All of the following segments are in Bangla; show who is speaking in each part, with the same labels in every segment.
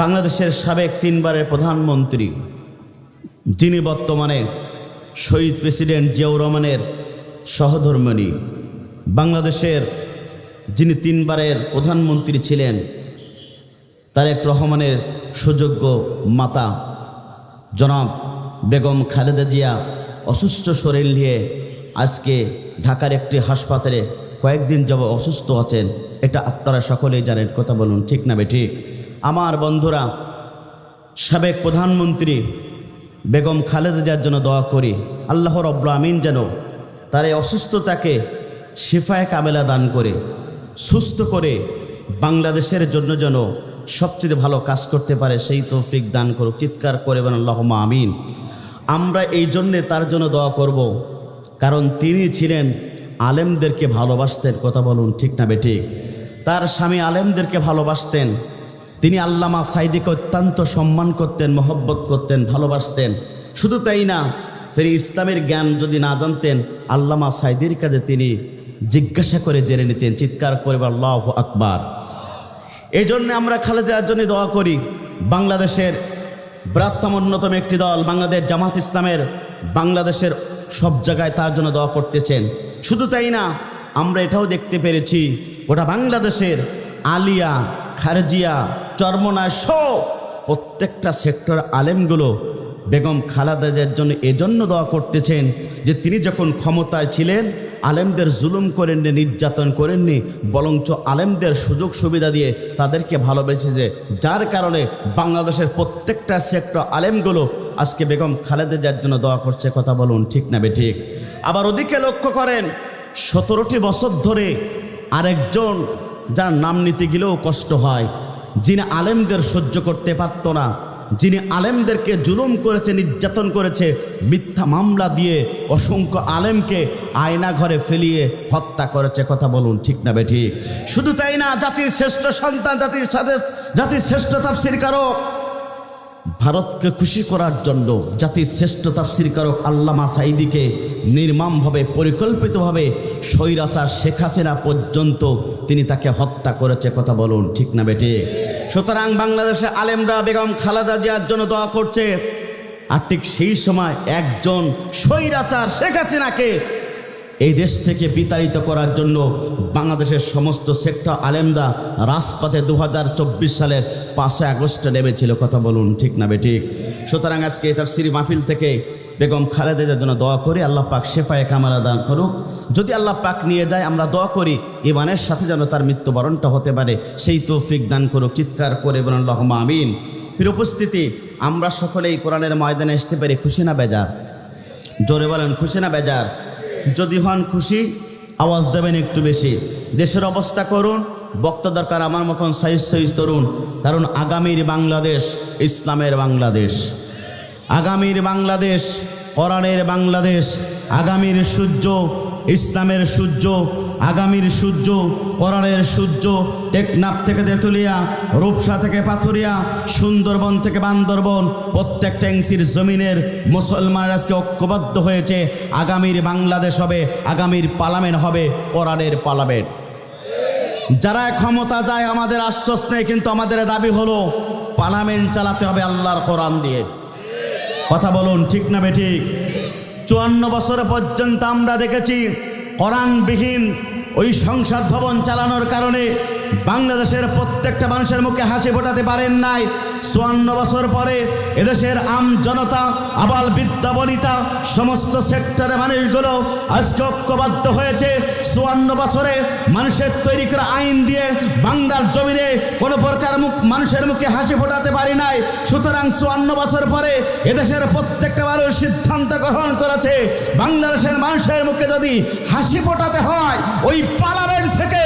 Speaker 1: বাংলাদেশের সাবেক তিনবারের প্রধানমন্ত্রী, যিনি বর্তমানে শহীদ প্রেসিডেন্ট জিয়াউর রহমানের সহধর্মিণী, বাংলাদেশের যিনি তিনবারের প্রধানমন্ত্রী ছিলেন, তারেক রহমানের সুযোগ্য মাতা জনাব বেগম খালেদা জিয়া অসুস্থ শরীর নিয়ে আজকে ঢাকার একটি হাসপাতালে কয়েকদিন যাব অসুস্থ আছেন। এটা আপনারা সকলেই জানেন, কথা বলুন, ঠিক না বে ঠিক? আমার বন্ধুরা, সাবেক প্রধানমন্ত্রী বেগম খালেদা জিয়ার জন্য দোয়া করি, আল্লাহ রব্লা আমিন যেন তার এই অসুস্থতাকে শিফায় কামেলা দান করে, সুস্থ করে বাংলাদেশের জন্য যেন সবচেয়ে ভালো কাজ করতে পারে, সেই তৌফিক দান করুক, চিৎকার করে বলেন আল্লাহমা আমিন। আমরা এই জন্যে তার জন্য দোয়া করব, কারণ তিনি ছিলেন আলেমদেরকে ভালোবাসতেন, কথা বলুন ঠিক না বেঠিক তার স্বামী আলেমদেরকে ভালোবাসতেন তিনি আল্লামা সাইদিকে অত্যন্ত সম্মান করতেন, মহব্বত করতেন, ভালোবাসতেন। শুধু তাই না, তিনি ইসলামের জ্ঞান যদি না জানতেন, আল্লামা সাইদির কাছে তিনি জিজ্ঞাসা করে জেনে নিতেন, চিৎকার করে আল্লাহ আকবার। এই জন্য আমরা খালেদার জন্য দোয়া করি, বাংলাদেশের বৃহত্তম, অন্যতম একটি দল বাংলাদেশ জামাত ইসলামের বাংলাদেশের সব জায়গায় তার জন্য দোয়া করতেছেন। শুধু তাই না, আমরা এটাও দেখতে পেরেছি, গোটা বাংলাদেশের আলিয়া খারজিয়া চর্মনা সহ প্রত্যেকটা সেক্টর আলেমগুলো বেগম খালাদাজের জন্য এজন্য দোয়া করতেছেন যে তিনি যখন ক্ষমতায় ছিলেন, আলেমদের জুলুম করেননি, নির্যাতন করেননি, বরঞ্চ আলেমদের সুযোগ সুবিধা দিয়ে তাদেরকে ভালোবেসেছে যার কারণে বাংলাদেশের প্রত্যেকটা সেক্টর আলেমগুলো আজকে বেগম খালেদাজার জন্য দোয়া করছে, কথা বলুন, ঠিক না ঠিক আবার ওদিকে লক্ষ্য করেন, সতেরোটি বছর ধরে আরেকজন যার নাম নিতে গেলেও কষ্ট হয়। যিনি আলেমদের সহ্য করতে পারত না, যিনি আলেমদেরকে জুলুম করেছে, নির্যাতন করেছে, মিথ্যা মামলা দিয়ে অসংখ্য আলেমকে আয়না ঘরে ফেলিয়ে হত্যা করেছে, কথা বলুন ঠিক না বেঠি শুধু তাই না, জাতির শ্রেষ্ঠ সন্তান, জাতির জাতির শ্রেষ্ঠ তাফসির কারক ভারতকে খুশি করার জন্য জাতির শ্রেষ্ঠ তাফসিরকারক আল্লামা সাইদিকে নির্মমভাবে, পরিকল্পিতভাবে স্বৈরাচার শেখ হাসিনা পর্যন্ত তিনি তাকে হত্যা করেছে, কথা বলুন, ঠিক না বেটে? সুতরাং বাংলাদেশে আলেমরা বেগম খালেদা জিয়ার জন্য দোয়া করছে, আর ঠিক সেই সময় একজন স্বৈরাচার শেখ হাসিনাকে এই দেশ থেকে বিতাড়িত করার জন্য বাংলাদেশের সমস্ত সেক্টর আলেমদা রাজপথে দু হাজার চব্বিশ সালের পাঁচই আগস্টে নেমেছিল, কথা বলুন, ঠিক না বেঠিক সুতরাং আজকে এই তাফসিরি মাহফিল থেকে বেগম খালেদার জন্য দোয়া করি, আল্লাহ পাক শেফায়ে কামারা দান করুক। যদি আল্লাহ পাক নিয়ে যায়, আমরা দোয়া করি ইমানের সাথে যেন তার মৃত্যুবরণটা হতে পারে, সেই তৌফিক দান করুক, চিৎকার করে বলেন আল্লাহ আমিন। ফির উপস্থিতি, আমরা সকলেই কোরআনের ময়দানে আসতে পারি, খুশি না বেজার? জোরে বলেন, খুশি না বেজার? যদি হন খুশি, আওয়াজ দেবেন একটু বেশি। দেশের অবস্থা করুন, বক্তা দরকার আমার মতন সাইজ সাইজ তরুণ, কারণ আগামীর বাংলাদেশ ইসলামের বাংলাদেশ। আগামীর বাংলাদেশ, কোরআনের বাংলাদেশ, আগামীর সূর্য, ইসলামের সূর্য আগামীর সূর্য কোরআনের সূর্য, টেকনাফ থেকে তেঁতুলিয়া, রূপসা থেকে পাথুরিয়া, সুন্দরবন থেকে বান্দরবন, প্রত্যেকটা এংসির জমিনের মুসলমান আজকে ঐক্যবদ্ধ হয়েছে। আগামীর বাংলাদেশ হবে, আগামীর পার্লামেন্ট হবে কোরআনের পার্লামেন্ট। যারা ক্ষমতা যায় আমাদের আশ্বাস নেই, কিন্তু আমাদের দাবি হলো পার্লামেন্ট চালাতে হবে আল্লাহর কোরআন দিয়ে। কথা বলুন, ঠিক না বে ঠিক? চুয়ান্ন বছর পর্যন্ত আমরা দেখেছি কোরআনবিহীন ওই সংসদ ভবন চালানোর কারণে বাংলাদেশের প্রত্যেকটা মানুষের মুখে হাসি ফোটাতে পারেন নাই। চুয়ান্ন বছর পরে এদেশের আম জনতা, আবাল বিদ্যা বনিতা, সমস্ত সেক্টরের মানুষগুলো আজকে ঐক্যবদ্ধ হয়েছে। চুয়ান্ন বছরে মানুষের তৈরি করা আইন দিয়ে বাংলার জমিনে কোনো প্রকার মুখ মানুষের মুখে হাসি ফোটাতে পারি নাই। সুতরাং চুয়ান্ন বছর পরে এদেশের প্রত্যেকটা মানুষ সিদ্ধান্ত গ্রহণ করেছে, বাংলাদেশের মানুষের মুখে যদি হাসি ফোটাতে হয়, ওই পার্লামেন্ট থেকে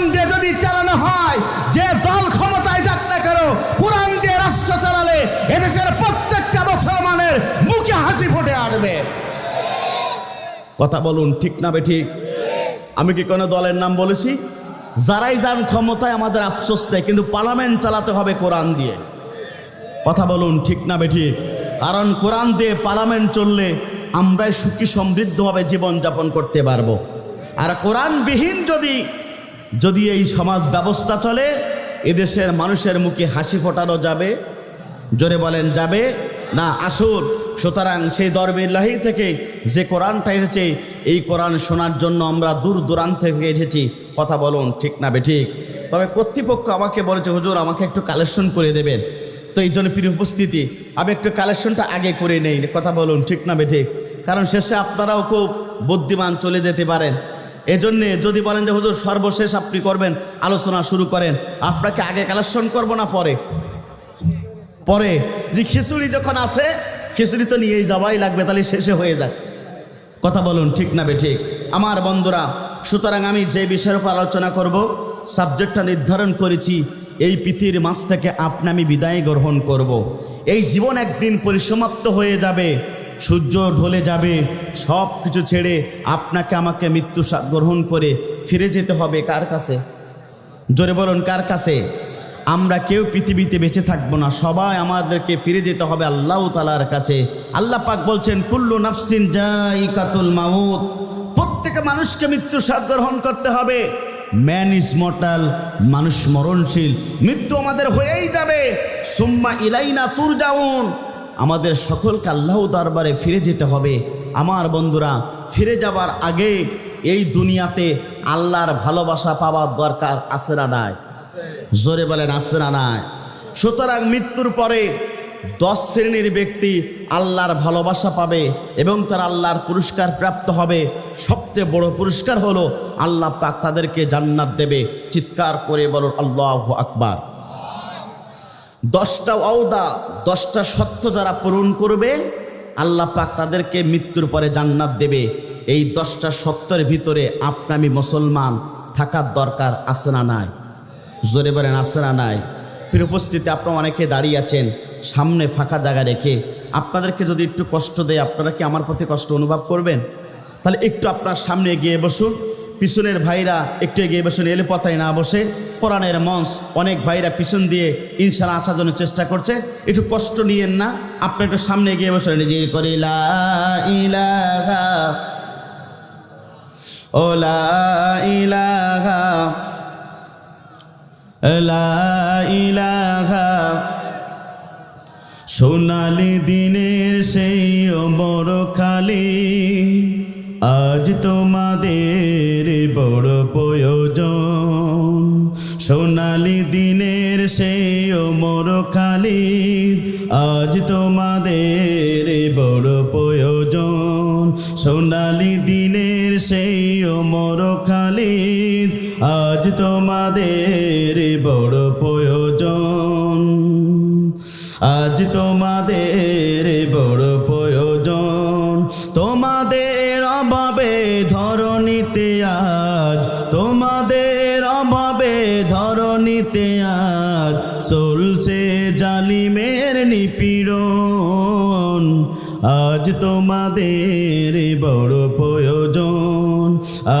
Speaker 1: কোরআন দিয়ে যদি চালানো হয়, যে দল ক্ষমতায় যাক না কেন, কোরআন দিয়ে রাষ্ট্র চালালে এদেশের প্রত্যেকটা মুসলমানের মুখে হাসি ফুটে আসবে। কথা বলুন, ঠিক না বে ঠিক? আমি কি কোনো দলের নাম বলেছি? যারাই যান ক্ষমতায়, আমাদের আফসোস নেই, কিন্তু পার্লামেন্ট চালাতে হবে কোরআন দিয়ে। কথা বলুন, ঠিক না বেঠি কারণ কোরআন দিয়ে পার্লামেন্ট চললে আমরাই সুখী, সমৃদ্ধভাবে জীবনযাপন করতে পারব। আর কোরআনবিহীন যদি যদি এই সমাজ ব্যবস্থা চলে, এদেশের মানুষের মুখে হাসি ফোটানো যাবে, জোরে বলেন যাবে? না, আসুন। সুতরাং সেই দরবিল্লাহি থেকে যে কোরআনটা এসেছে, এই কোরআন শোনার জন্য আমরা দূর দূরান্ত থেকে এসেছি। কথা বলুন, ঠিক না বে ঠিক? তবে কর্তৃপক্ষ আমাকে বলেছে, হুজুর, আমাকে একটু কালেকশন করে দেবেন। তো এই জন্য প্রিয় উপস্থিতি, আমি একটু কালেকশনটা আগে করে নেই। কথা বলুন, ঠিক না বে ঠিক? কারণ শেষে আপনারাও খুব বুদ্ধিমান চলে যেতে পারেন। এজন্যে যদি বলেন যে, হুজুর, সর্বশেষ আপনি করবেন, আলোচনা শুরু করেন। আপনাকে আগে কালেকশন করব না পরে? পরে? যে খিচুড়ি যখন আসে খিচুড়ি তো নিয়েই যাওয়াই লাগবে, তাহলে শেষে হয়ে যায় কথা বলুন, ঠিক না বে ঠিক আমার বন্ধুরা, সুতরাং আমি যে বিষয়ের উপর আলোচনা করব, সাবজেক্টটা নির্ধারণ করেছি, এই পৃথিবীর মাছ থেকে আপনি আমি বিদায় গ্রহণ করব। এই জীবন একদিন পরিসমাপ্ত হয়ে যাবে। সূর্য ঢলে যাবে, সব কিছু ছেড়ে আপনাকে আমাকে মৃত্যু গ্রহণ করে ফিরে যেতে হবে কার কাছে? জোরে বলুন, কার কাছে? আমরা কেউ পৃথিবীতে বেঁচে থাকব না, সবাই আমাদেরকে ফিরে যেতে হবে আল্লাহ তালার কাছে। আল্লাহ পাক বলছেন, কুল্লু নাফসিন যাই কাতুল মাউত। প্রত্যেকে মানুষকে মৃত্যু স্বাদ গ্রহণ করতে হবে। ম্যান ইজ মর্টাল মানুষ মরণশীল, মৃত্যু আমাদের হয়েই যাবে। সুম্মা ইলাইনা তুর যাউন আমাদের সকলকে আল্লাহ দরবারে ফিরে যেতে হবে। আমার বন্ধুরা, ফিরে যাবার আগে এই দুনিয়াতে আল্লাহর ভালোবাসা পাওয়ার দরকার আছে না নাই? জোরে বলেন না নাই? সুতরাং মৃত্যুর পরে দশ শ্রেণির ব্যক্তি আল্লাহর ভালোবাসা পাবে এবং তারা আল্লাহর পুরস্কার প্রাপ্ত হবে। সবচেয়ে বড় পুরস্কার হলো আল্লাহ পাক তাদেরকে জান্নাত দেবে। চিৎকার করে বলুন, আল্লাহ আকবার। দশটা অওদা দশটা সত্য যারা পূরণ করবে, আল্লাহ পাক তাদেরকে মৃত্যুর পরে জান্নাত দেবে। এই দশটা সত্যের ভিতরে আপনামি মুসলমান থাকার দরকার আছে না নাই? জোরে বলেন, আছে না নাই? ফির উপস্থিতি, আপনারা অনেকে দাঁড়িয়ে আছেন, সামনে ফাঁকা জায়গা রেখে। আপনাদেরকে যদি একটু কষ্ট দেয়, আপনারা কি আমার প্রতি কষ্ট অনুভব করবেন? তাহলে একটু আপনার সামনে এগিয়ে বসুন। পিছনের ভাইরা একটু এগিয়ে বসুন এলে পথায় না বসে কোরআনের মঞ্চ অনেক ভাইরা পিছন দিয়ে ইনশাল আসার জন্য চেষ্টা করছে। একটু কষ্ট নিয়েন না, আপনি একটু সামনে এগিয়ে বসুন নিজের করে, লা সোনালি দিনের সেই অমর খালি, আজ তোমাদের বড় প্রয়োজন। সোনালি দিনের সেই অমর খালি আজ তোমাদের বড় প্রয়োজন। সোনালি দিনের সেই অমর খালি আজ তোমাদের বড় প্রয়োজন। আজ তোমাদের ধরণীতে আজ চলছে জালিমের নিপীড়ন। আজ তোমাদের বড় প্রয়োজন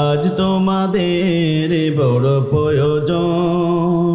Speaker 1: আজ তোমাদের বড় প্রয়োজন।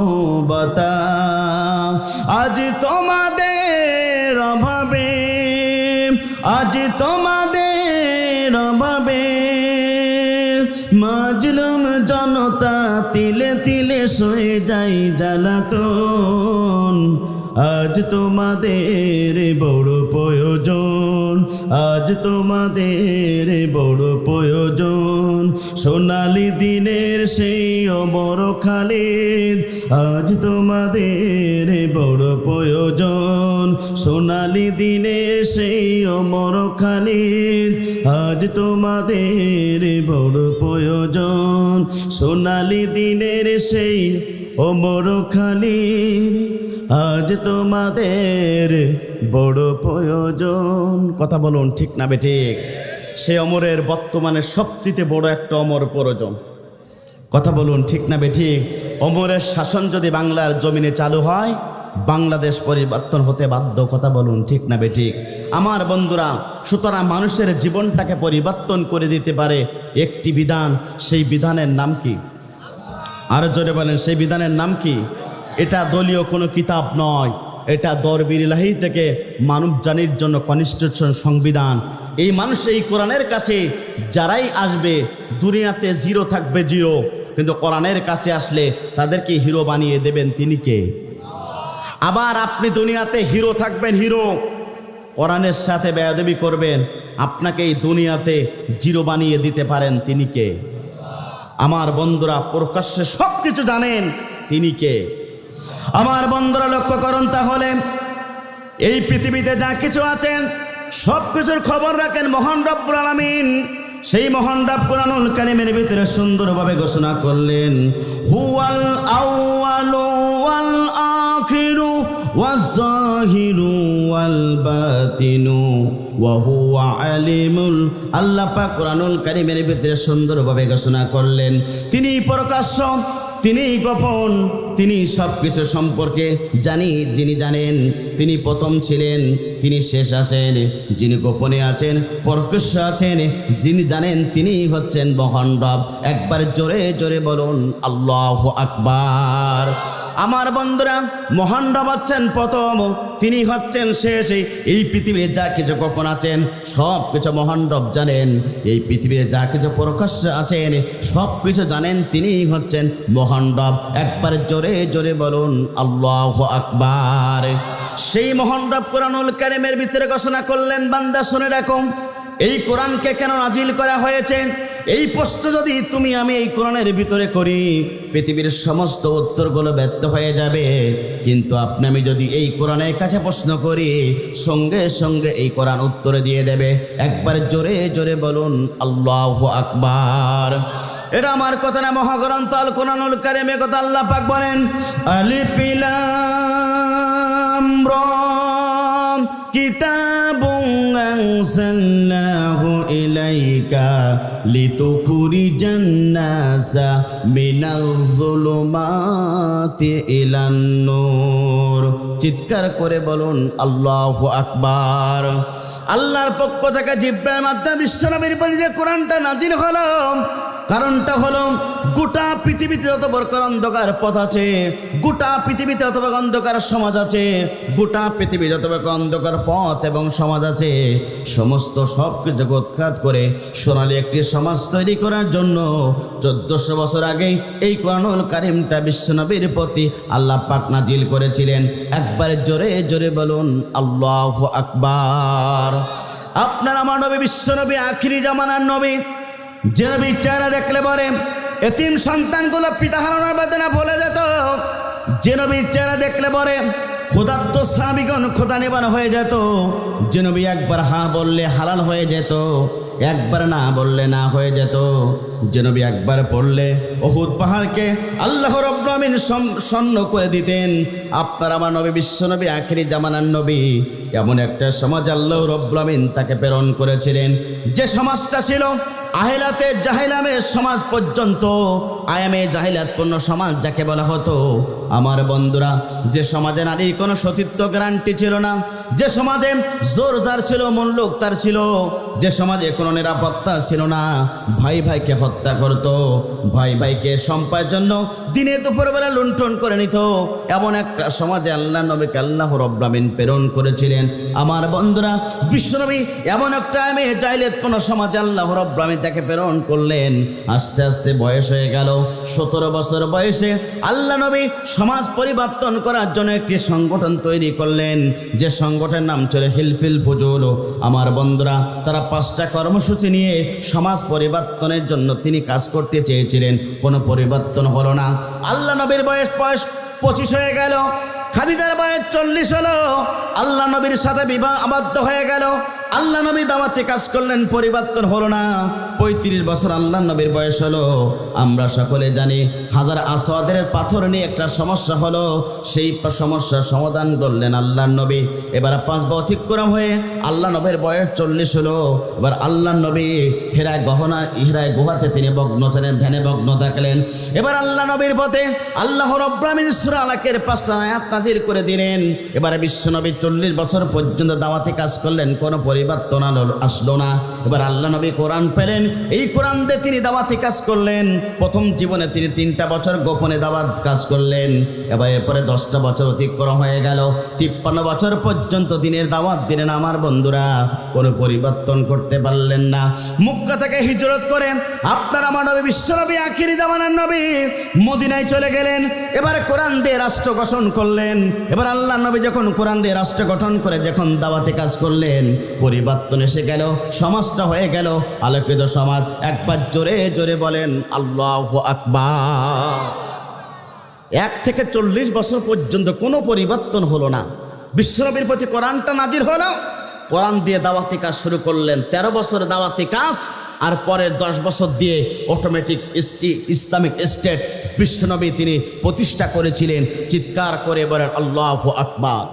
Speaker 1: মানবতা আজ তোমাদের অভাবে, আজ তোমাদের অভাবে। মাজলুম জনতা তিলে তিলে সয়ে যাই জ্বালাতন। আজ তোমাদের বড় প্রয়োজন। আজ তোমাদের বড় প্রয়োজন। সোনালি দিনের সেই অমর খালিদ, আজ তোমাদের বড় প্রয়োজন। সোনালি দিনের সেই অমর খালিদ, আজ তোমাদের বড় প্রয়োজন। সোনালি দিনের সেই অমর খালিদ আজ তোমাদের বড় প্রয়োজন। কথা বলুন, ঠিক না বেঠিক সে অমরের বর্তমানে সবচেয়ে বড় একটা অমর প্রয়োজন। কথা বলুন, ঠিক না বেঠিক অমরের শাসন যদি বাংলার জমিনে চালু হয়, বাংলাদেশ পরিবর্তন হতে বাধ্য। কথা বলুন, ঠিক না বেঠিক আমার বন্ধুরা, সুতরাং মানুষের জীবনটাকে পরিবর্তন করে দিতে পারে একটি বিধান। সেই বিধানের নাম কি? আরও জোরে বলেন, সেই বিধানের নাম কি? এটা দলীয় কোনো কিতাব নয়। এটা দরবিরলাহি থেকে মানব জানির জন্য কনস্টিটিউশন সংবিধান। এই মানুষ এই কোরআনের কাছে যারাই আসবে, দুনিয়াতে জিরো থাকবে জিরো। কিন্তু কোরআনের কাছে আসলে তাদেরকে হিরো বানিয়ে দেবেন তিনি কে? আবার আপনি দুনিয়াতে হিরো থাকবেন, হিরো। কোরআনের সাথে বেয়াদবি করবেন, আপনাকে এই দুনিয়াতে জিরো বানিয়ে দিতে পারেন তিনি কে? আমার বন্ধুরা প্রকাশ্যে সব কিছু জানেন, তিনি কে? আমার বন্ধুরা লক্ষ্য করুন তাহলে, এই পৃথিবীতে যা কিছু আছেন সব কিছুর খবর রাখেন মহান রব্বুল আলামিন। সেই মহান রব কোরআনুল কারিমের ভিতরে সুন্দরভাবে ঘোষণা করলেন, হুয়াল আউয়ালু ওয়াল আখিরু ওয়াজ-জাহিরু ওয়াল বাতিনু। ওয়া আলিমুল আল্লাহ পাক কোরআনুল কারিমের ভিতরে সুন্দরভাবে ঘোষণা করলেন। তিনি প্রকাশ্য তিনি গোপন তিনি সব কিছু সম্পর্কে জানি, যিনি জানেন, তিনি প্রথম ছিলেন, তিনি শেষ আছেন, যিনি গোপনে আছেন, প্রকাশ্য আছেন, যিনি জানেন তিনি হচ্ছেন মহান রব। একবার জোরে জোরে বলুন, আল্লাহ আকবার। আমার বন্ধুরা, মহান হচ্ছেন প্রথম, তিনি হচ্ছেন শেষ। এই পৃথিবীর যা কিছু গোপন আছেন, সব কিছু মহান রব জানেন। এই পৃথিবীর যা কিছু প্রকাশ্য আছেন, সব কিছু জানেন তিনি হচ্ছেন মহান রব। একবার জোরে জোরে বলুন, আল্লাহ আকবার। সেই মহান রব কোরআনুল কারিমের ভিতরে ঘোষণা করলেন, বান্দা শুনে রাখো এই কোরআনকে কেন নাজিল করা হয়েছে? এই প্রশ্ন যদি তুমি আমি এই কোরআনের ভিতরে করি, পৃথিবীর সমস্ত উত্তরগুলো ব্যর্থ হয়ে যাবে। কিন্তু আপনি আমি যদি এই কোরআনের কাছে প্রশ্ন করি, সঙ্গে সঙ্গে এই কোরআন উত্তরে দিয়ে দেবে। একবার জোরে জোরে বলুন, আল্লাহ আকবার। এটা আমার কথা না, মহাগ্রন্থ আল কোরআনুল কারিমে কথা আল্লাহ পাক বলেন আলিপিলাম কিতাবুন أنزلناه إليك لتخرج الناس من الظلمات إلى النور চিৎকার করে বলুন আল্লাহ আকবার আল্লাহর পক্ষ থেকে জিব্রাইল মাধ্যমে বিশ্বনবীর বলি যে কোরআনটা নাজির হলো কারণটা হলো, গোটা পৃথিবীতে যত বরকর অন্ধকার পথ আছে, গোটা পৃথিবীতে যত অন্ধকার সমাজ আছে, গোটা পৃথিবী যত অন্ধকার পথ এবং সমাজ আছে, সমস্ত সব কিছু উৎখাত করে সোনালী একটি সমাজ তৈরি করার জন্য চোদ্দশো বছর আগেই এই কোরআনুল কারিমটা বিশ্বনবীর প্রতি আল্লাহ পাক নাজিল করেছিলেন। একবার জোরে জোরে বলুন, আল্লাহ আকবার। আপনার আমার নবী, বিশ্বনবী, আখিরি জামানার নবী যে নবীর চেহারা দেখলে পরে এতিম সন্তানগুলো পিতা হারানোর বেদনা বলে যেত। যে নবীর চেহারা দেখলে পরে ক্ষুধার্ত স্বামীগণ ক্ষুধা নিবান হয়ে যেত। যে নবী একবার হা বললে হালাল হয়ে যেত। একবার না বললে না হয়ে যেত। যে নবী একবার পড়লে অহুদ পাহাড়কে আল্লাহ রব্রামিন স্বর্ণ করে দিতেন। আপনার আমার নবী বিশ্বনবী আখেরি জামানার নবী। এমন একটা সমাজ আল্লাহ রব্রামিন তাকে প্রেরণ করেছিলেন। যে সমাজটা ছিল আহেলাতে জাহিলামের সমাজ পর্যন্ত, আয়ামে জাহিলাতপূর্ণ সমাজ যাকে বলা হতো। আমার বন্ধুরা, যে সমাজে নারীর কোনো সতীত্ব গ্যারান্টি ছিল না যে সমাজে জোর যার ছিল মূল্যক তার ছিল। যে সমাজে কোনো নিরাপত্তা ছিল না, ভাই ভাইকে হত্যা করত। ভাই ভাইকে সম্পায়ের জন্য দিনে দুপুরবেলা লুণ্ঠন করে নিত। এমন একটা সমাজে আল্লাহ নবীকে আল্লাহ রব্রামিন প্রেরণ করেছিলেন। আমার বন্ধুরা বিশ্বনবী এমন একটা আমি চাইলে কোনো সমাজে আল্লাহ রব্রামিন তাকে প্রেরণ করলেন। আস্তে আস্তে বয়স হয়ে গেল। সতেরো বছর বয়সে আল্লাহ নবী সমাজ পরিবর্তন করার জন্য একটি সংগঠন তৈরি করলেন। যে সংগঠনের নাম ছিল হিলফিল ফজল আমার বন্ধুরা, তারা পাঁচটা কর্মসূচি নিয়ে সমাজ পরিবর্তনের জন্য তিনি কাজ করতে চেয়েছিলেন। কোনো পরিবর্তন হলো না। আল্লাহ নবীর বয়স বয়স পঁচিশ হয়ে গেল। খাদিজার বয়স চল্লিশ হলো। আল্লাহ নবীর সাথে বিবাহ আবদ্ধ হয়ে গেল। আল্লাহ নবী দাওয়াতে কাজ করলেন, পরিবর্তন হলো না। পঁয়ত্রিশ বছর আল্লাহ নবীর বয়স হলো। আমরা সকলে জানি, হাজার আসাদের পাথর নিয়ে একটা সমস্যা হলো। সেই সমস্যার সমাধান করলেন আল্লাহ নবী। এবার পাঁচ বা অতিক্রম হয়ে আল্লাহ নবীর বয়স চল্লিশ হলো। এবার আল্লাহ নবী হেরায় গহনা, হেরায় গুহাতে তিনি ভগ্ন ছিলেন, ধ্যানে ভগ্ন থাকলেন। এবার আল্লাহ নবীর পথে আল্লাহ রব্রামিন আলাকের পাঁচটা আয়াত নাজির করে দিলেন। এবারে বিশ্বনবী চল্লিশ বছর পর্যন্ত দাওয়াতে কাজ করলেন, কোনো পরিবর্তন আলো- আসলো না। এবার আল্লাহ নবী কোরআন পেলেন। এই কোরআন দিয়ে তিনি দাওয়াতে কাজ করলেন। প্রথম জীবনে তিনি তিনটা বছর গোপনে দাওয়াত কাজ করলেন। এবার এরপরে দশটা বছর অতিক্রম হয়ে গেল। তিপ্পান্ন বছর পর্যন্ত দিনের দাওয়াত দিলেন আমার বন্ধুরা। কোনো পরিবর্তন করতে পারলেন না। মুক্কা থেকে হিজরত করে আপনার আমার নবী বিশ্বনবী আখিরি জামানার নবী মদিনায় চলে গেলেন। এবার কোরআন দিয়ে রাষ্ট্র গঠন করলেন। এবার আল্লাহ নবী যখন কোরআন দিয়ে রাষ্ট্র গঠন করে যখন দাওয়াতে কাজ করলেন পরিবর্তন এসে গেল, সমাজটা হয়ে গেল। আলোকিত সমাজ একবার জোরে জোরে বলেন, আল্লাহ আকবার। এক থেকে চল্লিশ বছর পর্যন্ত কোনো পরিবর্তন হলো না। বিশ্বনবীর প্রতি কোরআনটা নাজির হলো। কোরআন দিয়ে দাওয়াতি কাজ শুরু করলেন ১৩ বছর দাওয়াতি কাজ, আর পরে দশ বছর দিয়ে অটোমেটিক ইসলামিক স্টেট বিশ্বনবী তিনি প্রতিষ্ঠা করেছিলেন। চিৎকার করে বলেন, আল্লাহ আকবার।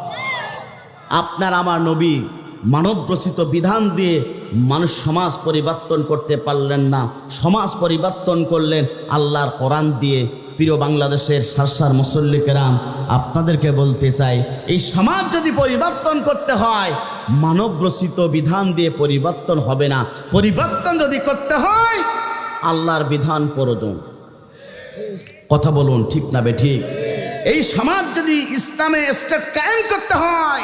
Speaker 1: আপনার আমার নবী মানবরচিত বিধান দিয়ে মানুষ সমাজ পরিবর্তন করতে পারলেন না। সমাজ পরিবর্তন করলেন আল্লাহর কোরআন দিয়ে। প্রিয় বাংলাদেশের সারসার মুসল্লিকেরাম, আপনাদেরকে বলতে চাই, এই সমাজ যদি পরিবর্তন করতে হয়, মানবরচিত বিধান দিয়ে পরিবর্তন হবে না। পরিবর্তন যদি করতে হয়, আল্লাহর বিধান প্রয়োজন। কথা বলুন, ঠিক না বে ঠিক? এই সমাজ যদি ইসলামে স্টেট কায়েম করতে হয়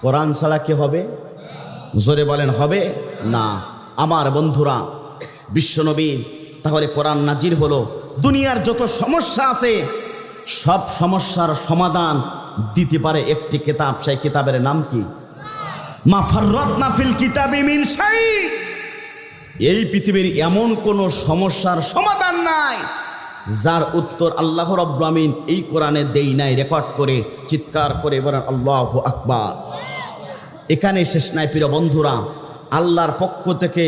Speaker 1: কোরআন ছাড়া কি হবে? জোরে বলেন, হবে? না। আমার বন্ধুরা, বিশ্বনবী, তাহলে কোরআন নাজির হলো। দুনিয়ার যত সমস্যা আছে, সব সমস্যার সমাধান দিতে পারে একটি কিতাব। সেই কিতাবের নাম কি? মা এই পৃথিবীর এমন কোনো সমস্যার সমাধান নাই। যার উত্তর আল্লাহ রব্রামিন এই কোরআনে দেই নাই রেকর্ড করে, চিৎকার করে বলেন, আল্লাহ আকবার। এখানে শেষ নাই, প্রিয় বন্ধুরা। আল্লাহর পক্ষ থেকে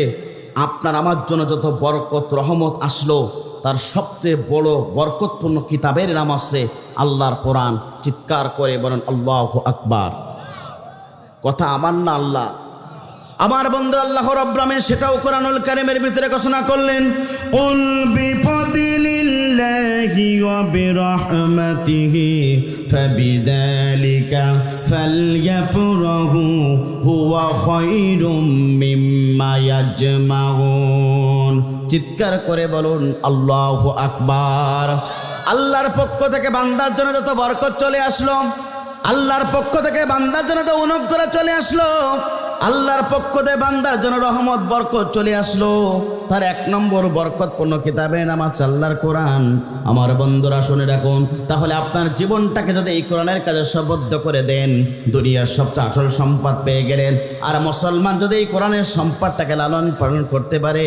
Speaker 1: আপনার, আমার জন্য যত বরকত, রহমত আসলো, তার সবচেয়ে বড় বরকতপূর্ণ কিতাবের নাম আছে আল্লাহর কোরআন। চিৎকার করে বলেন, আল্লাহ আকবার। কথা আমার না আল্লাহ। আমার বন্ধু আল্লাহ রব্রামিন সেটাও কোরআনুল কারিমের ভিতরে ঘোষণা করলেন, কুল ওয়া বিরহমাতিহি ফাবিযালিকা ফালইফরাহু হুয়া খায়রুম মিম্মা ইয়াজমাউন চিৎকার করে বলুন, আল্লাহ আকবার। আল্লাহর পক্ষ থেকে বান্দার জন্য যত বরকত চলে আসলো, আল্লাহর পক্ষ থেকে বান্দার জন্য তো অনুগ্রহ চলে আসলো আল্লাহর পক্ষ থেকে বান্দার জন্য রহমত, বরকত চলে আসলো। তার এক নম্বর বরকতপূর্ণ কিতাবে নামাজ আল্লাহর কোরআন। আমার বন্ধুরা, শুনে রাখুন, তাহলে আপনার জীবনটাকে যদি এই কোরআনের কাজে সবদ্ধ করে দেন, দুনিয়ার সবচেয়ে আসল সম্পদ পেয়ে গেলেন। আর মুসলমান যদি এই কোরআনের সম্পদটাকে লালন পালন করতে পারে,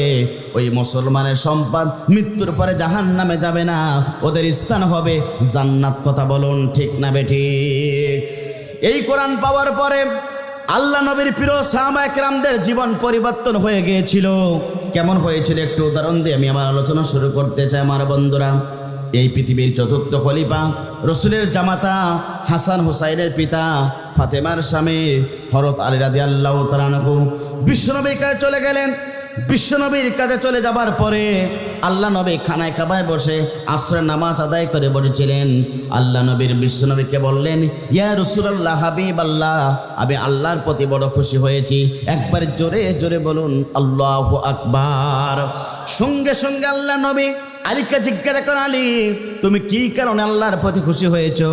Speaker 1: ওই মুসলমানের সম্পদ মৃত্যুর পরে জাহান নামে যাবে না, ওদের স্থান হবে জান্নাত, কথা বলুন ঠিক না বেঠিক এই কোরআন পাওয়ার পরে আল্লাহ নবীর প্রিয় সাহাবা একরামদের জীবন পরিবর্তন হয়ে গিয়েছিল। কেমন হয়েছিল একটু উদাহরণ দিয়ে আমি আমার আলোচনা শুরু করতে চাই আমার বন্ধুরা। এই পৃথিবীর চতুর্থ খলিফা, রসুলের জামাতা হাসান হুসাইনের পিতা ফাতেমার স্বামী হরত আলী রাদি আল্লাহ তালানহু বিশ্বনবীর কাছে চলে গেলেন। বিশ্বনবীর কাছে চলে যাবার পরে আল্লাহ নবী খানায় কাবায় বসে আশ্রয় নামাজ আদায় করে বসেছিলেন। আল্লাহ নবীর বিশ্বনবীকে বললেন, ইয়া রসুল্লাহ হাবিব আল্লাহ আমি আল্লাহর প্রতি বড় খুশি হয়েছি। একবার জোরে জোরে বলুন, আল্লাহ আকবার। সঙ্গে সঙ্গে আল্লাহ নবী আলীকে জিজ্ঞাসা করেন, আলী, তুমি কি কারণে আল্লাহর প্রতি খুশি হয়েছো?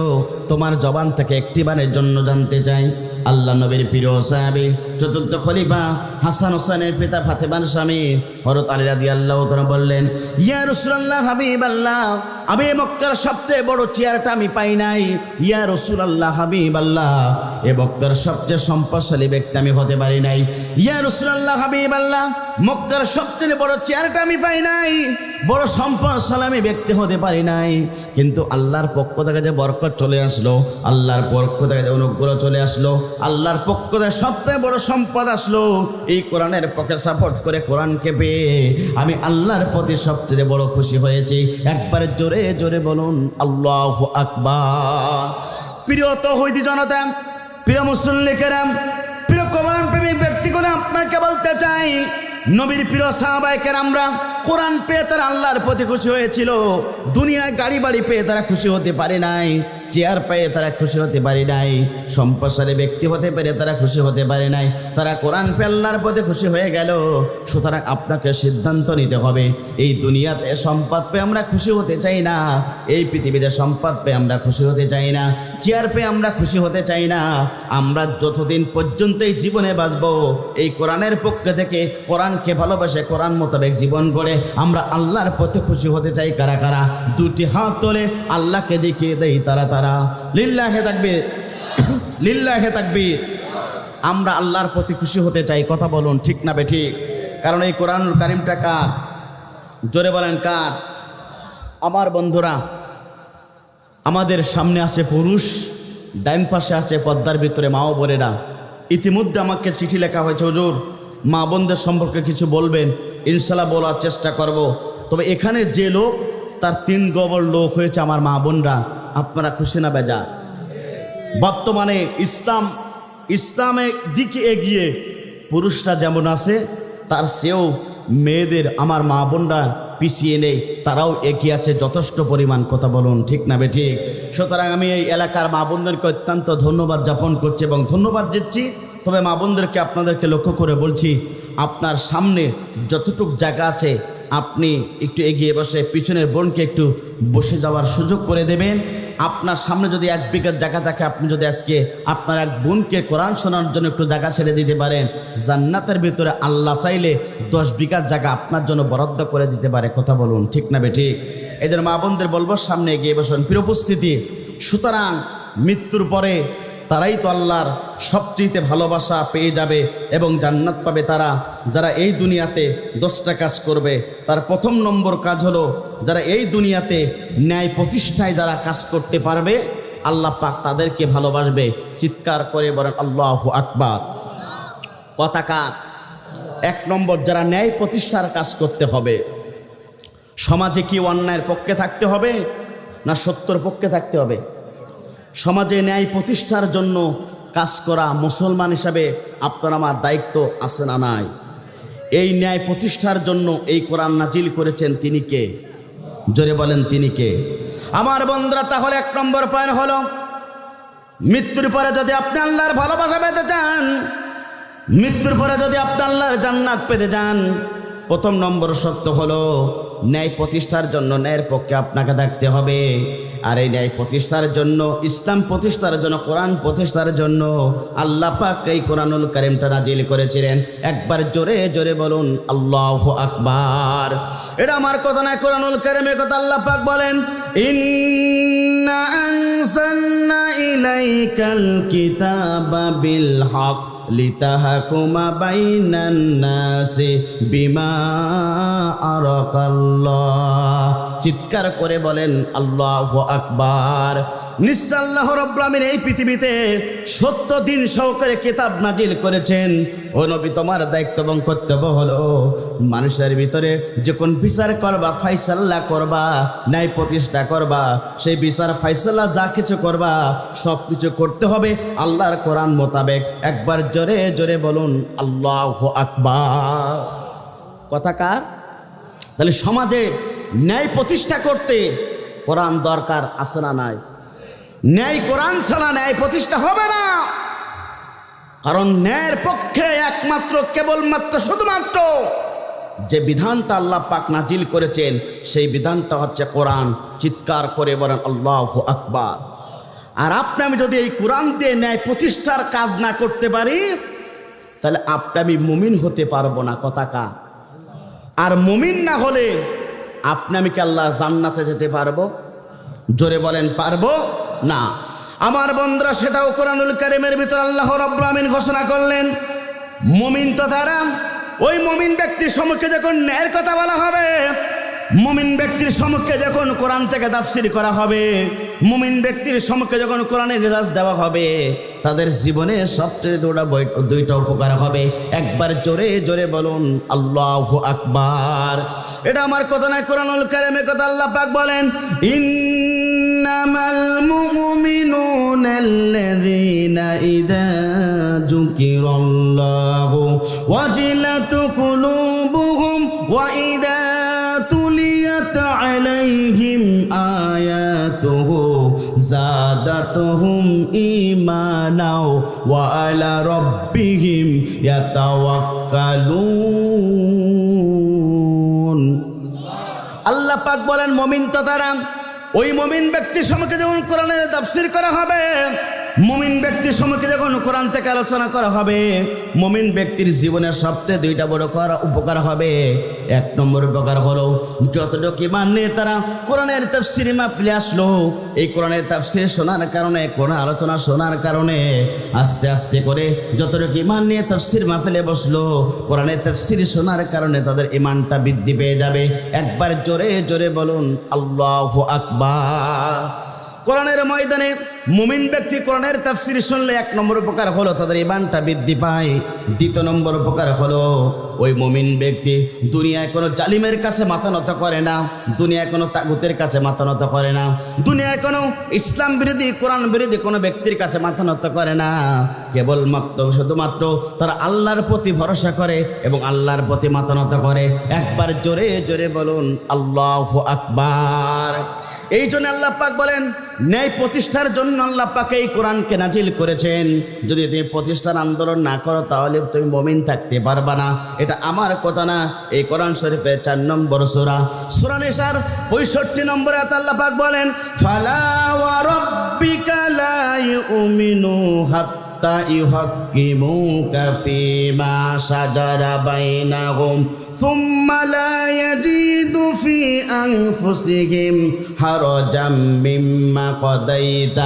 Speaker 1: তোমার জবান থেকে একটি বারের জন্য জানতে চাই। আল্লাহ নবীর প্রিয় সাহাবি, চতুর্থ খলিফা হাসান হোসেনের পিতা ফাতেমান স্বামী হরত আলী রাদি আল্লাহ বললেন, ইয়া রসুল্লাহ হাবিব আল্লাহ আমি মক্কার সবচেয়ে বড় চেয়ারটা আমি পাই নাই। ইয়া রসুল আল্লাহ হাবিব আল্লাহ এ মক্কার সবচেয়ে সম্পদশালী ব্যক্তি আমি হতে পারি নাই। ইয়া রসুল আল্লাহ হাবিব আল্লাহ মক্কার সবচেয়ে বড় চেয়ারটা আমি পাই নাই। বড় সম্পদশালী আমি ব্যক্তি হতে পারি নাই। কিন্তু আল্লাহর পক্ষ থেকে যে বরকত চলে আসলো, আল্লাহর পক্ষ থেকে যে অনুগ্রহ চলে আসলো, আল্লাহর পক্ষ থেকে সবচেয়ে বড় সম্পদ আসলো, এই কোরআনের পক্ষে সাপোর্ট করে কোরআনকে পেয়ে আমি আল্লাহর প্রতি সবচেয়ে বড় খুশি হয়েছি। একবার জোরে জোরে বলুন, আল্লাহ আকবার। প্রিয় তহৈদি জনতা, প্রিয় মুসল্লিকেরাম প্রিয় কোরআন প্রেমিক ব্যক্তি করে আপনাকে বলতে চাই নবীর প্রিয় সাহাবাইকের আমরা কোরআন পেয়ে তারা আল্লাহর প্রতি খুশি হয়েছিল। দুনিয়ায় গাড়ি বাড়ি পেয়ে তারা খুশি হতে পারে নাই। চেয়ার পেয়ে তারা খুশি হতে পারে নাই সম্পদশালী ব্যক্তি হতে পেরে তারা খুশি হতে পারে নাই, তারা কোরআন পেয়ে আল্লাহর প্রতি খুশি হয়ে গেল, সুতরাং আপনাকে সিদ্ধান্ত নিতে হবে, এই দুনিয়াতে সম্পদ পেয়ে আমরা খুশি হতে চাই না, এই পৃথিবীতে সম্পদ পেয়ে আমরা খুশি হতে চাই না, চেয়ার পেয়ে আমরা খুশি হতে চাই না, আমরা যতদিন পর্যন্ত এই জীবনে বাঁচব, এই কোরআনের পক্ষ থেকে কোরআনকে ভালোবাসে কোরআন মোতাবেক জীবন গড়ে আমরা আল্লাহর পথে খুশি হতে চাই কারা কারা? দুটি হাত তোলে আল্লাহকে দেখিয়ে দেই তারা তারা। লিল্লাহে থাকবে লিল্লাহে থাকবে আমরা আল্লাহর প্রতি খুশি হতে চাই, কথা বলুন, ঠিক না বে ঠিক? কারণ এই কোরআনুল কারিমটা কার? জোরে বলেন, কার? আমার বন্ধুরা, আমাদের সামনে আছে পুরুষ, ডাইন পাশে আছে পদ্মার ভিতরে মাও বোনেরা। ইতিমধ্যে আমাকে চিঠি লেখা হয়েছে, হুজুর, মা বোনদের সম্পর্কে কিছু বলবেন, ইনশাল্লাহ বলার চেষ্টা করব। তবে এখানে যে লোক তার তিন গবর লোক হয়েছে আমার মা বোনরা। আপনারা খুশি না বেজা? বর্তমানে ইসলাম ইসলামের দিকে এগিয়ে পুরুষরা যেমন আছে, তার সেও মেয়েদের আমার মা বোনরা পিছিয়ে নেই, তারাও এগিয়ে আছে যথেষ্ট পরিমাণ কথা বলুন, ঠিক না ঠিক? সুতরাং আমি এই এলাকার মা বোনদেরকে অত্যন্ত ধন্যবাদ যাপন করছি এবং ধন্যবাদ দিচ্ছি। তবে মা বোনদেরকে আপনাদেরকে লক্ষ্য করে বলছি, আপনার সামনে যতটুক জায়গা আছে আপনি একটু এগিয়ে বসে পিছনের বোনকে একটু বসে যাওয়ার সুযোগ করে দেবেন। আপনার সামনে যদি এক বিঘার জায়গা থাকে, আপনি যদি আজকে আপনার এক বোনকে কোরআন শোনার জন্য একটু জায়গা ছেড়ে দিতে পারেন। জান্নাতের ভিতরে আল্লাহ চাইলে দশ বিঘার জায়গা আপনার জন্য বরাদ্দ করে দিতে পারে। কথা বলুন, ঠিক না বে ঠিক? এই জন্য মা বোনদের বলব, সামনে এগিয়ে বসুন। প্রিয় উপস্থিতি, সুতরাং মৃত্যুর পরে তারাই তো আল্লাহর সবচেয়ে ভালোবাসা পেয়ে যাবে এবং জান্নাত পাবে তারা। যারা এই দুনিয়াতে দশটা কাজ করবে, তার প্রথম নম্বর কাজ হলো, যারা এই দুনিয়াতে ন্যায় প্রতিষ্ঠায় যারা কাজ করতে পারবে, আল্লাহ পাক তাদেরকে ভালোবাসবে। চিৎকার করে বলেন, আল্লাহ আকবার। পতাকার এক নম্বর, যারা ন্যায় প্রতিষ্ঠার কাজ করতে হবে। সমাজে কি অন্যায়ের পক্ষে থাকতে হবে, না সত্যর পক্ষে থাকতে হবে? সমাজে ন্যায় প্রতিষ্ঠার জন্য কাজ করা মুসলমান হিসাবে আপনার আমার দায়িত্ব আছে না নাই? এই ন্যায় প্রতিষ্ঠার জন্য এই কোরআন নাজিল করেছেন তিনি কে? জোরে বলেন তিনি কে? আমার বন্ধুরা, তাহলে এক নম্বর পয়েন্ট হলো, মৃত্যুর পরে যদি আপনি আল্লাহর ভালোবাসা পেতে চান, মৃত্যুর পরে যদি আপনি আল্লাহর জান্নাত পেতে চান প্রথম নম্বর সত্য হলো, ন্যায় প্রতিষ্ঠার জন্য ন্যায়ের পক্ষে আপনাকে থাকতে হবে। আর এই ন্যায় প্রতিষ্ঠার জন্য, ইসলাম প্রতিষ্ঠার জন্য, কোরআন প্রতিষ্ঠার জন্য আল্লাহ পাক এই কোরআনুল কারিমটা নাজিল করেছিলেন। একবার জোরে জোরে বলুন, আল্লাহ আকবার। এটা আমার কথা নয়, কোরআনুল কারিমের কথা আল্লাহ পাক বলেন। ইন্না আনসালনা ইলাইকাল কিতাবা বিল হক। লিতাহাকুমা বাইনান নাসি বিমা আরাকাল্লাহ। চিৎকার করে বলেন, আল্লাহ আকবার। নিশ্চয় আল্লাহ এই পৃথিবীতে সত্য দিন সহকারে কিতাব নাজিল করেছেন। ও নবী, তোমার দায়িত্ব এবং কর্তব্য হলো মানুষের ভিতরে যখন বিচার করবা ফাইসাল্লা করবা, ন্যায় প্রতিষ্ঠা করবা, সেই বিচার ফাইসাল্লা যা কিছু করবা সব কিছু করতে হবে আল্লাহর কোরআন মোতাবেক। একবার জোরে জোরে বলুন, আল্লাহ আকবার। কথা কার? তাহলে সমাজে ন্যায় প্রতিষ্ঠা করতে কোরআন দরকার, আছে না নাই? ন্যায় কোরআন ছাড়া ন্যায় প্রতিষ্ঠা হবে না। কারণ ন্যায়ের পক্ষে একমাত্র, কেবলমাত্র, শুধুমাত্র যে বিধানটা আল্লাহ পাক নাজিল করেছেন, সেই বিধানটা হচ্ছে কোরআন। চিৎকার করে বলেন, আল্লাহ আকবার। আর আপনি, আমি যদি এই কোরআন দিয়ে ন্যায় প্রতিষ্ঠার কাজ না করতে পারি, তাহলে আপনি, আমি মুমিন হতে পারব না, কথা কা আর মুমিন না হলে আপনি আমি কি আল্লাহ জান্নাতে যেতে পারব? জোরে বলেন, পারব? না। আমার বন্ধুরা, সেটাও কোরআনুল কারিমের ভিতর আল্লাহ রব্রামিন ঘোষণা করলেন। মুমিন তো তারা ওই মমিন ব্যক্তির সম্মুখে যখন ন্যায়ের কথা বলা হবে, মুমিন ব্যক্তির সম্মুখে যখন কোরআন থেকে তাফসির করা হবে, মুমিন ব্যক্তির সম্মুখে যখন কোরআনের রেজাজ দেওয়া হবে তাদের জীবনে সবচেয়ে দুটা দুইটা উপকার হবে। একবার জোরে জোরে বলুন, আল্লাহ আকবার। এটা আমার কথা না কোরআনুল কারিমে কথা আল্লাহ পাক বলেন, ইন্নামাল মুমিনুনা আল্লাযীনা ইযা যুকিরাল্লাহু ওয়াজিলাত কুলুবুহুম ওয়া ইযা জাদাতুহুম إيمانا ওয়া আলা يتوكلون. ইয়াতাওয়াক্কালুন আল্লাহ পাক বলেন, মমিন তো তারা, ওই মমিন ব্যক্তির সম্পর্কে যখন কোরআনের তাফসির করা হবে মমিন ব্যক্তির সম্মুখে যখন কোরআন থেকে আলোচনা করা হবে, মমিন ব্যক্তির জীবনের সবচেয়ে দুইটা বড় করা, উপকার হবে। এক নম্বর উপকার হলো, যতটুকু ইমান নিয়ে তারা কোরআনের তাফসির মাহফিলে আসলো, এই কোরআনের তাফসির শোনার কারণে, কোরআন আলোচনা শোনার কারণে আস্তে আস্তে করে যতটুকু ইমান নিয়ে তাফসির মাহফিলে বসল, কোরআনের তাফসির শোনার কারণে তাদের ইমানটা বৃদ্ধি পেয়ে যাবে। একবার জোরে জোরে বলুন, আল্লাহ আকবার। কোরআনের ময়দানে মুমিন ব্যক্তি কোরআনের তাফসির শুনলে এক নম্বর উপকার হলো তাদের ইমানটা বৃদ্ধি পায়। দ্বিতীয় নম্বর উপকার হলো ওই মুমিন ব্যক্তি দুনিয়ায় কোনো জালিমের কাছে মাথা নত করে না, দুনিয়ায় কোনো তাগুতের কাছে মাথা নত করে না, দুনিয়ায় কোনো ইসলাম বিরোধী, কোরআন বিরোধী কোনো ব্যক্তির কাছে মাথা নত করে না। কেবলমাত্র শুধুমাত্র তারা আল্লাহর প্রতি ভরসা করে এবং আল্লাহর প্রতি মাথা নত করে। একবার জোরে জোরে বলুন, আল্লাহ আকবার। এই জন্য আল্লাহ পাক বলেন ন্যায় প্রতিষ্ঠার জন্য আল্লাহ পাক এই কোরআনকে নাজিল করেছেন যদি তুমি প্রতিষ্ঠার আন্দোলন না করো তাহলে তুমি মমিন থাকতে পারবা না এটা আমার কথা না এই কোরআন শরীফের চার নম্বর সুরা সুরা নিসার পঁয়ষট্টি নম্বরে আল্লাহ পাক বলেন ফালা ওয়া রাব্বিকা লা ইউমিনু হাত্তা يحكموك فيما شجر بينهم ثم لا يجدوا في أنفسهم حرجا مما قضيت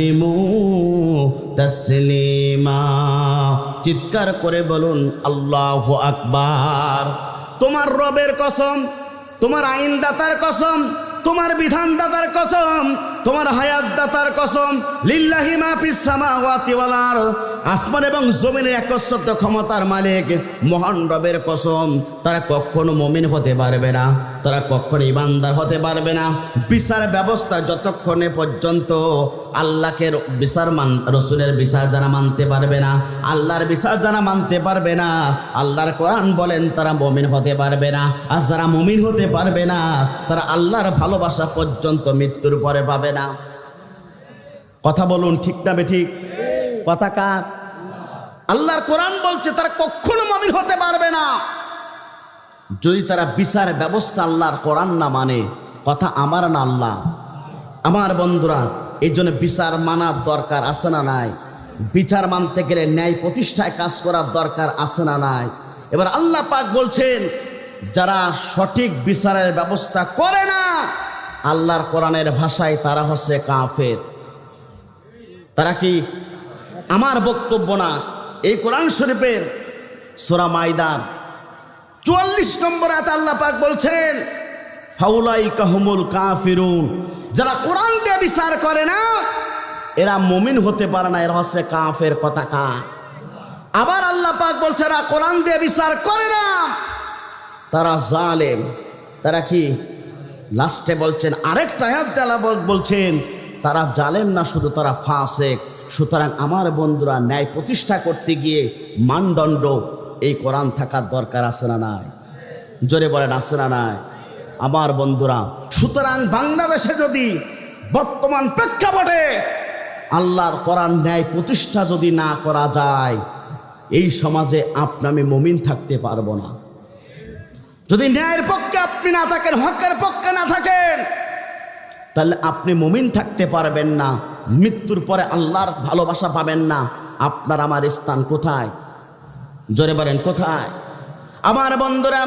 Speaker 1: ويسلموا تسليما চিৎকার করে বলুন আল্লাহ আকবার তোমার রবের কসম তোমার আইনদাতার কসম তোমার বিধানদাতার কসম তোমার হায়াত দাতার কসম, লিল্লাহি মাফিস সামাওয়াতি ওয়াল আর আসমান এবং জমিনের একচ্ছত্র ক্ষমতার মালিক, মহান রবের কসম, তারা কখনো মমিন হতে পারবে না, তারা কখনো ইমানদার হতে পারবে না। বিচার ব্যবস্থা যতক্ষণে পর্যন্ত আল্লাহকে বিচার মান, রসুলের বিচার যারা মানতে পারবে না, আল্লাহর বিচার যারা মানতে পারবে না, আল্লাহর কোরআন বলেন তারা মমিন হতে পারবে না। আর যারা মমিন হতে পারবে না, তারা আল্লাহর ভালোবাসা পর্যন্ত মৃত্যুর পরে পাবে না। কথা বলুন ঠিক না বে ঠিক কথা কার? আল্লাহর কোরআন বলছে, তারা কখনো মমিন হতে পারবে না। যদি তারা বিচার ব্যবস্থা আল্লাহর কোরআন না মানে কথা আমার না আল্লাহ। আমার বন্ধুরা এই জন্য বিচার মানার দরকার আছে না নাই? বিচার মানতে গেলে ন্যায় প্রতিষ্ঠায় কাজ করার দরকার আছে না নাই? এবার আল্লাহ পাক বলছেন, যারা সঠিক বিচারের ব্যবস্থা করে না আল্লাহর কোরআনের ভাষায় তারা হচ্ছে কাফের। তারা কি আমার বক্তব্য না? এই কোরআন শরীফের সোরা মাইদার চুয়াল্লিশ নম্বর আয়াতে আল্লাহ পাক বলছেন হাউলাই কাহমুল কাফিরুন। যারা কোরআন দিয়ে বিচার করে না, এরা মমিন হতে পারে না, এরা হচ্ছে কাফের কথা কা আবার আল্লাহ পাক বলছে, এরা কোরআন দিয়ে বিচার করে না। তারা জালেম। তারা কি লাস্টে বলছেন, আরেকটা আয়াত বলছেন, তারা জালেম না, শুধু তারা ফাসেক। সুতরাং আমার বন্ধুরা ন্যায় প্রতিষ্ঠা করতে গিয়ে মানদণ্ড, এই কোরআন থাকার দরকার আছে না নাই? জোরে বলেন, আছে না নাই? আমার বন্ধুরা, সুতরাং বাংলাদেশে যদি বর্তমান প্রেক্ষাপটে আল্লাহর কোরআন ন্যায় প্রতিষ্ঠা যদি না করা যায়, এই সমাজে আপনি আমি মমিন থাকতে পারব না। যদি ন্যায়ের পক্ষে আপনি না থাকেন, হকের পক্ষে না থাকেন, তাহলে আপনি মুমিন থাকতে পারবেন না, মৃত্যুর পরে আল্লাহর ভালোবাসা পাবেন না। আপনার আমার স্থান কোথায়? জোরে বলেন, কোথায়? আমার বন্ধুরা